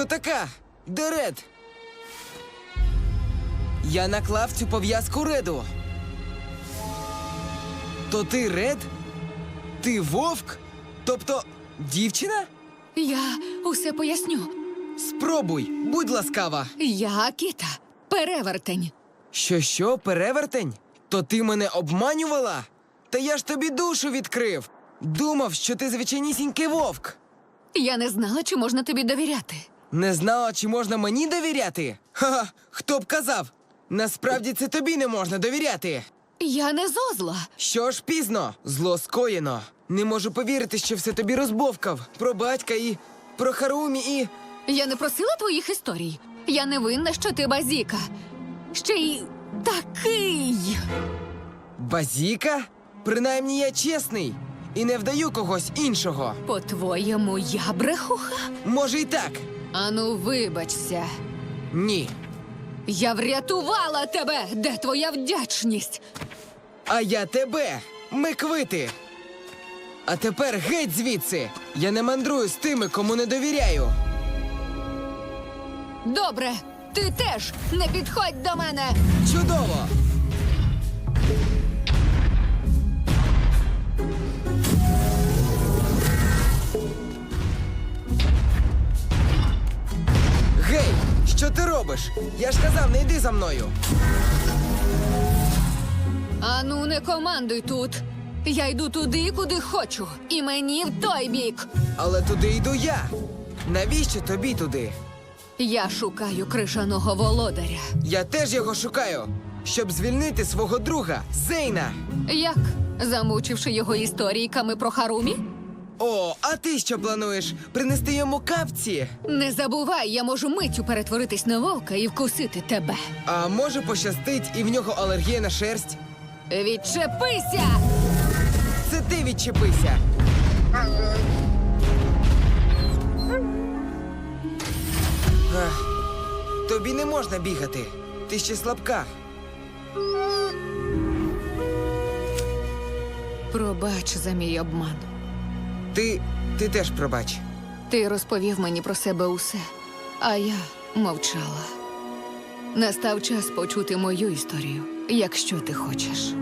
хто така? Де Ред? Я наклав цю пов'язку Реду. То ти Ред? Ти вовк? Тобто дівчина? Я усе поясню. Спробуй, будь ласкава. Я Акіта, перевертень. Що, що, перевертень? То ти мене обманювала? Та я ж тобі душу відкрив. Думав, що ти звичайнісінький вовк. Я не знала, чи можна тобі довіряти. Не знала, чи можна мені довіряти? Ха, хто б казав? Насправді це тобі не можна довіряти. Я не зозла. Що ж пізно, зло скоєно. Не можу повірити, що все тобі розбовкав. Про батька і про Харумі і. Я не просила твоїх історій. Я не винна, що ти базіка. Ще й такий. Базіка? Принаймні я чесний і не вдаю когось іншого. По-твоєму, я брехуха? Може й так. Ану, вибачся. Ні. Я врятувала тебе! Де твоя вдячність? А я тебе, Миквити. А тепер геть звідси. Я не мандрую з тими, кому не довіряю. Добре, ти теж не підходь до мене. Чудово! Що ти робиш? Я ж казав, не йди за мною. Ану, не командуй тут. Я йду туди, куди хочу, і мені в той бік. Але туди йду я. Навіщо тобі туди? Я шукаю крижаного володаря. Я теж його шукаю, щоб звільнити свого друга Зейна. Як? Замучивши його історійками про Харумі? О, а ти що плануєш? Принести йому капці? Не забувай, я можу миттю перетворитись на вовка і вкусити тебе. А може пощастить і в нього алергія на шерсть? Відчепися! Це ти відчепися. Ах, тобі не можна бігати. Ти ще слабка. Пробач за мій обман. Ти. ти теж пробач. Ти розповів мені про себе усе, а я мовчала. Настав час почути мою історію, якщо ти хочеш.